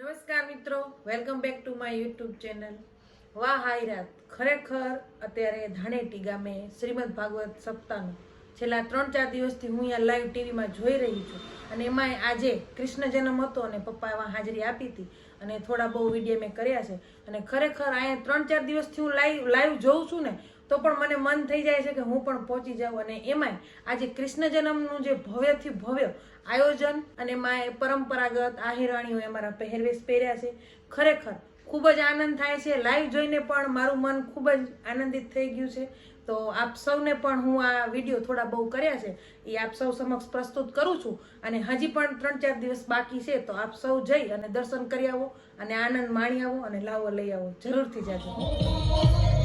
નમસ્કાર મિત્રો welcome back to my YouTube channel વાહ હાઈ રાત. ખરેખર અત્યારે ધાણેટી ગામે શ્રીમદ ભાગવત સપ્તાહનું છેલ્લા ત્રણ ચાર દિવસથી હું અહીંયા લાઈવ ટીવીમાં જોઈ રહી છું. અને એમાંય આજે કૃષ્ણ જન્મ હતો અને પપ્પા એમાં હાજરી આપી હતી અને થોડા બહુ વીડિયો મેં કર્યા છે. અને ખરેખર અહીંયા ત્રણ ચાર દિવસથી હું લાઈવ લાઈવ જોઉં છું ને તો પણ મને મન થઈ જાય છે કે હું પણ પહોંચી જાઉં અને એમાંય આજે કૃષ્ણ જન્મનું જે ભવ્યથી ભવ્ય આયોજન અને એમાં એ પરંપરાગત આહિરાણીઓ અમારા પહેરવેશ પહેર્યા છે. ખરેખર ખૂબ જ આનંદ થાય છે. લાઈવ જોઈને પણ મારું મન ખૂબ જ આનંદિત થઈ ગયું છે. તો આપ સૌને પણ હું આ વીડિયો થોડા બહુ કર્યા છે. એ આપ સૌ સમક્ષ પ્રસ્તુત કરું છું અને હજી પણ ત્રણ ચાર દિવસ બાકી છે તો આપ સૌ જઈ અને દર્શન કરી આવો અને આનંદ માણી આવો અને લાવો લઈ આવો. જરૂરથી જાજો.